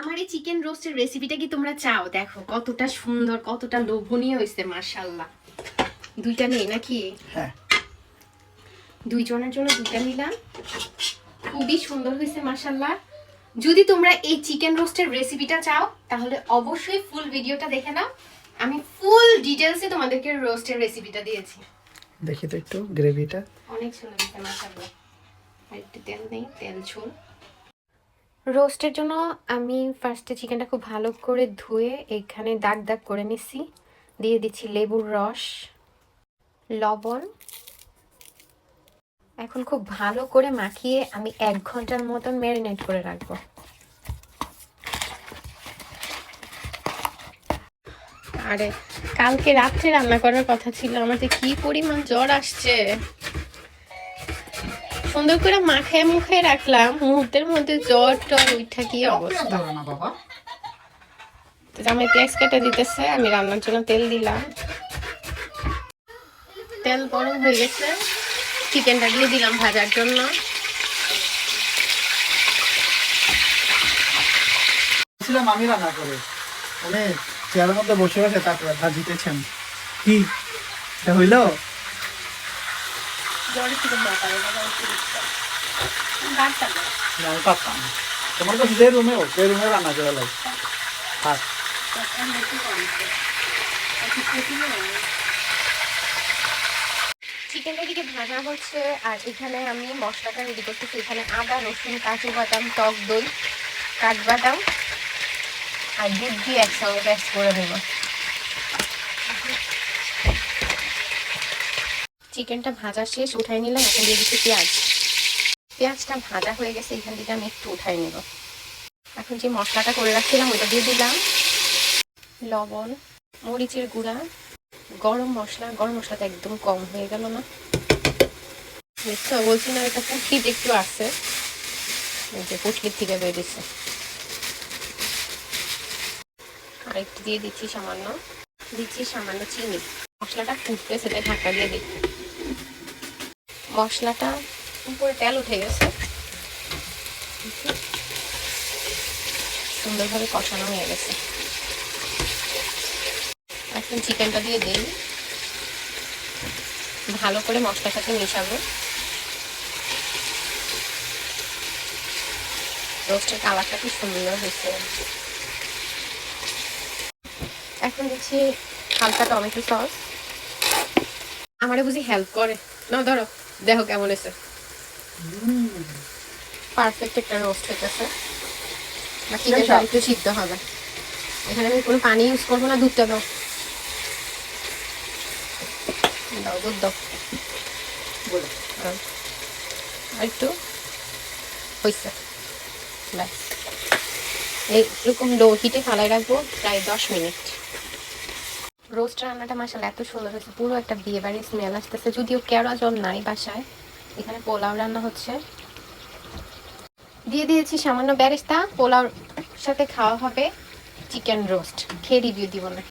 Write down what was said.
আমার এই চিকেন রোস্টের রেসিপিটা কি তোমরা চাও? দেখো কতটা সুন্দর কতটা লোভনীয় হয়েছে মার্শাল্লাহ দুইটা নেই নাকি? হ্যাঁ। দুইজনের জন্য দুইটা নিলাম। খুবই সুন্দর হয়েছে মার্শাল্লাহ যদি তোমরা এই চিকেন রোস্টের রেসিপিটা চাও তাহলে অবশ্যই ফুল ভিডিওটা দেখে নাও। আমি ফুল ডিটেলসে তোমাদেরকে রোস্টের রেসিপিটা দিয়েছি। দেখি তো একটু গ্রেভিটা অনেক সুন্দর হয়েছে মাশাআল্লাহ। আর একটু তেল নেই তেল ঝোল। রোস্টের জন্য আমি ফার্স্টে চিকেনটা খুব ভালো করে ধুয়ে এখানে দাগ দাগ করে নিচ্ছি দিয়ে দিচ্ছি লেবুর রস, লবণ। এখন খুব ভালো করে মাখিয়ে আমি এক ঘণ্টার মতন ম্যারিনেট করে রাখব। আরে, কালকে রাত্রে রান্না করার কথা ছিল, আমার যে কি পরিমাণ জ্বর আসছে। সুন্দর করে মাখায় মুখায় রাখলাম, মুহূর্তের মধ্যে জ্বর টর উঠা কি অবস্থা? আমি পেঁয়াজ কেটে দিতেছে, আমি রান্নার জন্য তেল দিলাম। তেল গরম হয়ে গেছে, চিকেনটা দিয়ে দিলাম ভাজার জন্য। আমি রান্না করে। চেয়ারের মধ্যে বসে বসে তারপরে ভাজিতেছেন কি? হইল? পারতাম তোমার কাছে যে রুমে হোক সেই রুমে রান্না করে থাক। চিকেনটা এদিকে ভাজা হচ্ছে আর এখানে আমি মশলাটা রেডি করতেছি। এখানে আদা রসুন কাজু বাদাম টক দই কাঠবাদাম আর দুধ দিয়ে একসঙ্গে পেস্ট করে দেবো চিকেনটা ভাজা শেষ, উঠাই নিলাম। এখন দিয়ে দিচ্ছি পেঁয়াজ। পেঁয়াজটা ভাজা হয়ে গেছে, এখান থেকে আমি একটু উঠাই নেব। এখন যে মশলাটা করে রাখছিলাম ওটা দিয়ে দিলাম। লবণ, মরিচের গুঁড়া, গরম মশলা। গরম মশলাটা একদম কম হয়ে গেল না। বলছি না, এটা পুটলিতে একটু আছে। যে পুটলির থেকে বেরিয়েছে আর একটু দিয়ে দিচ্ছি সামান্য দিচ্ছি সামান্য চিনি। মশলাটা ফুটতে সেটা ঢাকা দিয়ে দিই মশলাটা উপরে তেল উঠে গেছে। সুন্দরভাবে কষানো হয়ে গেছে। এখন চিকেনটা দিয়ে দিই। ভালো করে মশলার সাথে মেশাবো। রোস্টের কালারটা খুব সুন্দর হয়েছে। এখন দিচ্ছি হালকা টমেটো সস। আমারে বুঝি হেল্প করে। না ধরো। দেখো কেমন হয়েছে। পারফেক্ট একটা রোস্ট হইতেছে। বা চিকেনটা একটু সিদ্ধ হবে। এখানে আমি কোনো পানি ইউজ করব না দুধটা দাও। দাও দুধ দাও। একটু হয়েছে ব্যাস। এইরকম লো হিটে ফালাই রাখব প্রায় দশ মিনিট। রোস্ট রান্নাটা মাসাল এত সুন্দর হয়েছে। পুরো একটা বিয়ে বাড়ির স্মেল আসতেছে। যদিও কেওড়া জল নাই বাসায়। এখানে পোলাও রান্না হচ্ছে। দিয়ে দিয়েছি সামান্য ব্যারেস্তা। পোলাওর সাথে খাওয়া হবে চিকেন রোস্ট। খেয়ে রিভিউ দিব না।